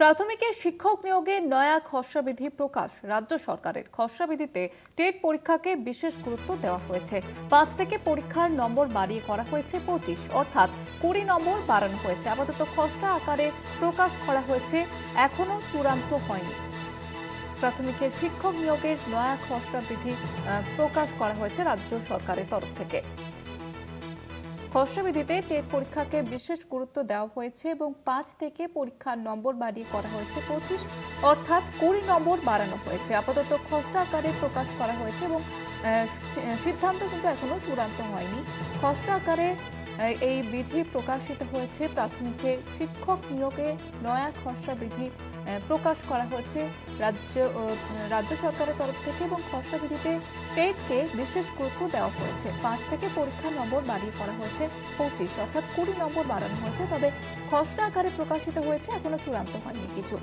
প্রাথমিকে শিক্ষক নিয়োগে নয়া খসড়া বিধি প্রকাশ। রাজ্য সরকারের খসড়া বিধিতে টেট পরীক্ষাকে বিশেষ গুরুত্ব দেওয়া হয়েছে। পাঁচ থেকে পরীক্ষার নম্বর বাড়িয়ে করা হয়েছে পঁচিশ, অর্থাৎ কুড়ি নম্বর বাড়ানো হয়েছে। আপাতত খসড়া আকারে প্রকাশ করা হয়েছে এখনও চূড়ান্ত হয়নি। প্রাথমিকের শিক্ষক নিয়োগের নয়া খসড়া বিধি প্রকাশ করা হয়েছে রাজ্য সরকারের তরফ থেকে। খসড়া বিধিতে টেট পরীক্ষাকে বিশেষ গুরুত্ব দেওয়া হয়েছে এবং পাঁচ থেকে পরীক্ষার নম্বর বাড়িয়ে করা হয়েছে পঁচিশ, অর্থাৎ কুড়ি নম্বর বাড়ানো হয়েছে। আপাতত খসড়া আকারে প্রকাশ করা হয়েছে এবং সিদ্ধান্ত কিন্তু এখনও চূড়ান্ত হয়নি। খসড়া আকারে এই বিধি প্রকাশিত হয়েছে, প্রাথমিকে শিক্ষক নিয়োগে নয়া খসড়া বিধি প্রকাশ করা হয়েছে। রাজ্য রাজ্য সরকারের তরফ থেকে এবং খসড়া বিধিতে টেটকে বিশেষ গুরুত্ব দেওয়া হয়েছে। পাঁচ থেকে পরীক্ষা নম্বর বাড়িয়ে করা হয়েছে, পঁচিশ অর্থাৎ কুড়ি নম্বর বাড়ানো হয়েছে। তবে খসড়া আকারে প্রকাশিত হয়েছে, এখনও চূড়ান্ত হয়নি কিছু।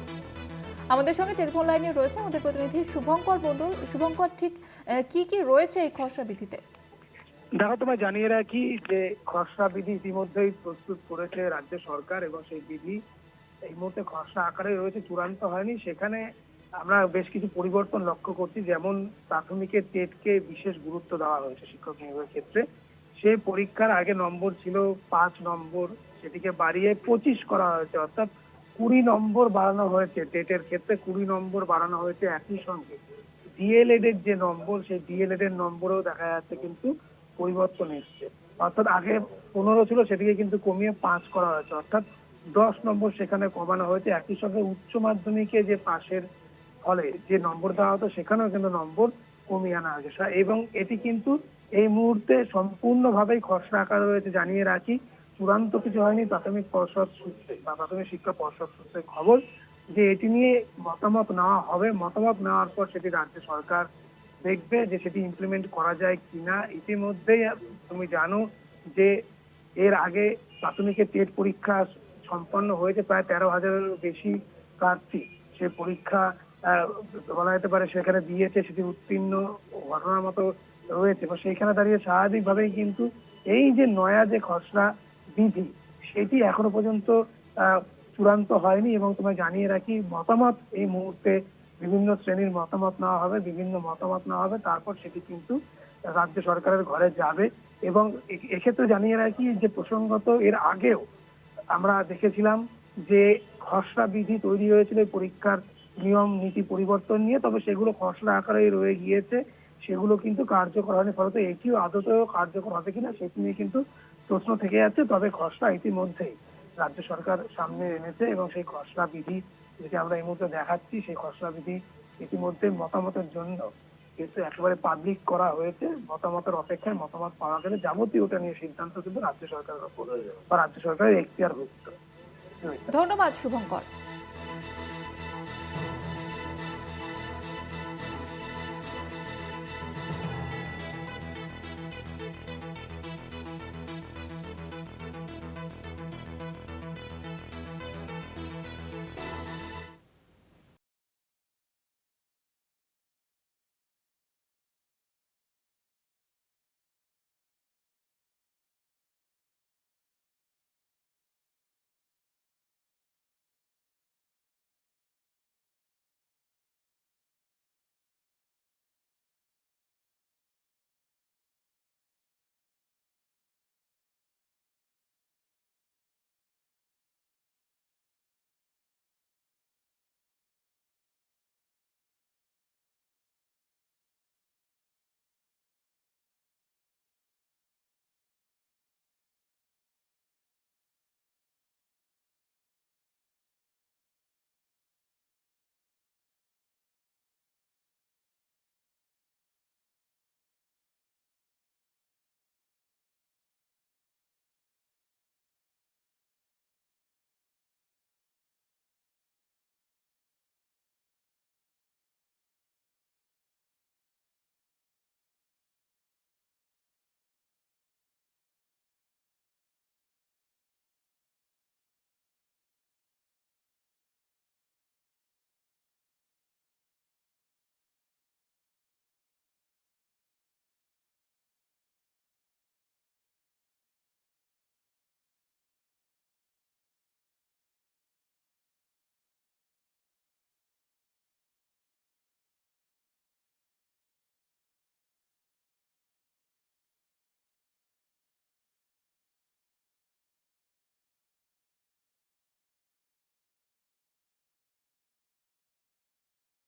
আমাদের সঙ্গে টেলিফোন লাইনে রয়েছে আমাদের প্রতিনিধি শুভঙ্কর মণ্ডল। শুভঙ্কর, ঠিক কি কি রয়েছে এই খসড়া বিধিতে? দেখো তোমায় জানিয়ে রাখি যে খসড়া বিধি ইতিমধ্যেই প্রস্তুত করেছে রাজ্য সরকার এবং সেই বিধি এই মুহূর্তে খসড়া আকারে রয়েছে, চূড়ান্ত হয়নি। সেখানে আমরা বেশ কিছু পরিবর্তন লক্ষ্য করছি, যেমন প্রাথমিকের টেটকে বিশেষ গুরুত্ব দেওয়া হয়েছে শিক্ষক নিয়োগের ক্ষেত্রে। সে পরীক্ষার আগে নম্বর ছিল পাঁচ নম্বর, সেটিকে বাড়িয়ে পঁচিশ করা হয়েছে, অর্থাৎ কুড়ি নম্বর বাড়ানো হয়েছে টেটের ক্ষেত্রে, কুড়ি নম্বর বাড়ানো হয়েছে একই সঙ্গে। ডিএলএড এর যে নম্বর, সেই ডিএলএড এর নম্বরেও দেখা যাচ্ছে কিন্তু পরিবর্তন এসছে। অর্থাৎ আগে পনেরো ছিল সেটিকে কিন্তু কমিয়ে পাঁচ করা হয়েছে। অর্থাৎ দশ নম্বর সেখানে কমানো হয়েছে। একই সঙ্গে উচ্চ মাধ্যমিকে যে পাশের ফলে যে নম্বর দেওয়া হতো, সেখানেও কিন্তু নম্বর কমিয়ে আনা হয়েছে। এবং এটি কিন্তু এই মুহূর্তে সম্পূর্ণভাবেই খসড়া আকারে রয়েছে জানিয়ে রাখি। চূড়ান্ত কিছু হয়নি। প্রাথমিক পর্ষদ সূত্রে বা প্রাথমিক শিক্ষা পর্ষদ সূত্রে খবর যে এটি নিয়ে মতামত নেওয়া হবে। মতামত নেওয়ার পর সেটি রাজ্য সরকার দেখবে যে সেটি ইমপ্লিমেন্ট করা যায় কিনা। ইতিমধ্যেই তুমি জানো যে এর আগে প্রাথমিকের টেট পরীক্ষা সম্পন্ন হয়েছে, প্রায় তেরো হাজারেরও বেশি প্রার্থী। সে পরীক্ষা বলা যেতে পারে সেখানে দিয়েছে, সেটি উত্তীর্ণ ঘটনার মতো রয়েছে। এবং সেইখানে দাঁড়িয়ে স্বাভাবিকভাবেই কিন্তু এই যে নয়া যে খসড়া বিধি, সেটি এখনও পর্যন্ত চূড়ান্ত হয়নি এবং তোমায় জানিয়ে রাখি, মতামত এই মুহূর্তে বিভিন্ন শ্রেণির মতামত নেওয়া হবে, বিভিন্ন মতামত নেওয়া হবে, তারপর সেটি কিন্তু রাজ্য সরকারের ঘরে যাবে এবং এক্ষেত্রে জানিয়ে রাখি যে প্রসঙ্গত এর আগেও আমরা দেখেছিলাম যে খসড়া বিধি তৈরি হয়েছিল পরীক্ষার নিয়ম, নীতি পরিবর্তন নিয়ে, তবে সেগুলো খসড়া আকারে রয়ে গিয়েছে। সেগুলো কিন্তু কার্যকর হয়নি, ফলত এটিও আদতেও কার্যকর হবে কিনা সেটি নিয়ে কিন্তু প্রশ্ন থেকে যাচ্ছে। তবে খসড়া ইতিমধ্যেই রাজ্য সরকার সামনে এনেছে এবং সেই খসড়া বিধি যেটি আমরা এই মুহূর্তে দেখাচ্ছি, সেই খসড়া বিধি ইতিমধ্যে মতামতের জন্য কিন্তু একেবারে পাবলিক করা হয়েছে। মতামতের অপেক্ষায় মতামত পাওয়া গেলে যাবতীয় ওটা নিয়ে সিদ্ধান্ত কিন্তু রাজ্য সরকারের উপর বা রাজ্য সরকারের এখতিয়ারভুক্ত। ধন্যবাদ, শুভঙ্কর।